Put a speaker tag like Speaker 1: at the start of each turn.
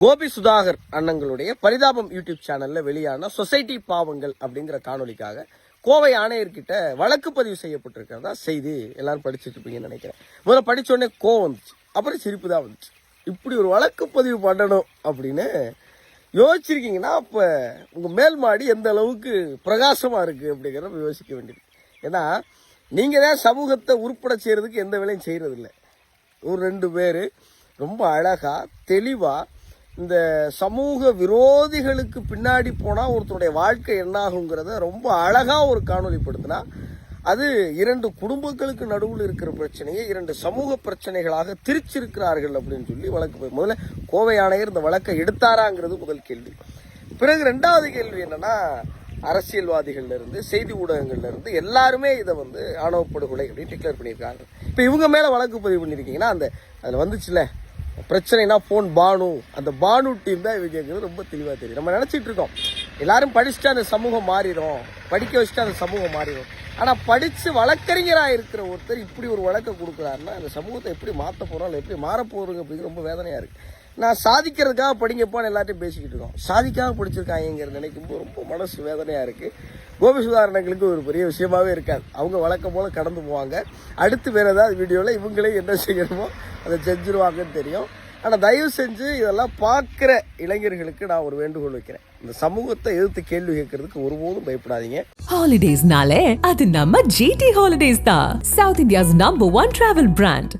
Speaker 1: கோபி சுதாகர் அண்ணங்களுடைய பரிதாபம் யூடியூப் சேனல்ல வெளியான சொசைட்டி பாவங்கள் அப்படிங்கிற காணொளிக்காக கோவை ஆணையர்கிட்ட வழக்கு பதிவு செய்யப்பட்டிருக்கிறதா செய்தி எல்லாரும் படிச்சுட்டு இருப்பீங்கன்னு நினைக்கிறேன். முதல்ல படிச்ச உடனே கோவம் வந்துச்சு. அப்புறம் சிரிப்பு தான் வந்துச்சு. இப்படி ஒரு வழக்கு பதிவு பண்ணணும் அப்படின்னு யோசிச்சிருக்கீங்கன்னா அப்ப உங்க மேல் மாடி எந்த அளவுக்கு பிரகாசமா இருக்கு அப்படிங்கிறத யோசிக்க வேண்டியது. ஏன்னா நீங்க தான் சமூகத்தை உருப்பட செய்யறதுக்கு எந்த வேலையும் செய்யறது இல்லை ஒரு ரெண்டு பேர் ரொம்ப அழகா தெளிவாக இந்த சமூக விரோதிகளுக்கு பின்னாடி போனால் ஒருத்தருடைய வாழ்க்கை என்னாகுங்கிறத ரொம்ப அழகாக ஒரு காணொலிப்படுத்தினா அது இரண்டு குடும்பங்களுக்கு நடுவில் இருக்கிற பிரச்சனையை இரண்டு சமூக பிரச்சனைகளாக திரிச்சிருக்கிறார்கள் அப்படின்னு சொல்லி வழக்கு போய் முதல்ல கோவை ஆணையர் இந்த வழக்கை எடுத்தாராங்கிறது முதல் கேள்வி. பிறகு ரெண்டாவது கேள்வி என்னன்னா அரசியல்வாதிகள்ல இருந்து செய்தி ஊடகங்கள்ல இருந்து எல்லாருமே இதை வந்து ஆணவப்படுகொலை அப்படின்னு டிக்ளேர் பண்ணியிருக்காங்க. இப்போ இவங்க மேலே வழக்கு பதிவு பண்ணியிருக்கீங்கன்னா அந்த அதில் வந்துச்சுல பிரச்சனைனா ஃபோன் பானு. அந்த பானு டீம் தான் இவங்க ரொம்ப தெளிவாக தெரியும். நம்ம நினச்சிட்டு இருக்கோம். எல்லாரும் படிச்சுட்டு அந்த சமூகம் மாறிடும். படிக்க வச்சுட்டு அந்த சமூகம் மாறிடும். ஆனால் படித்து வழக்கறிஞராக இருக்கிற ஒருத்தர் இப்படி ஒரு வழக்கை கொடுக்குறாருன்னா அந்த சமூகத்தை எப்படி மாற்ற போகிறோம் இல்லை எப்படி மாற போகிறோங்க அப்படிங்கிறது ரொம்ப வேதனையாக இருக்குது நான் சாதிக்கிறதுக்காக படிங்கப்பான்னு எல்லாத்தையும் பேசிக்கிட்டு இருக்கோம். சாதிக்காக படிச்சிருக்காங்கிறது நினைக்கும் போது ரொம்ப மனசு வேதனையாக இருக்குது கோபி சுதாரணங்களுக்கு ஒரு பெரிய விஷயமாவே இருக்காது. அவங்க வழக்கம் போல் கடந்து போவாங்க. அடுத்து வேறு ஏதாவது வீடியோவில் இவங்களே என்ன செய்யணுமோ அதை செஞ்சுருவாங்கன்னு தெரியும். ஆனால் தயவு செஞ்சு இதெல்லாம் பார்க்குற இளைஞர்களுக்கு நான் ஒரு வேண்டுகோள் வைக்கிறேன். இந்த சமூகத்தை எதிர்த்து கேள்வி கேட்கறதுக்கு ஒருபோதும் பயப்படாதீங்க.
Speaker 2: ஹாலிடேஸ்னாலே அது நம்ம ஜிடி ஹாலிடேஸ் தான். South India's number one travel brand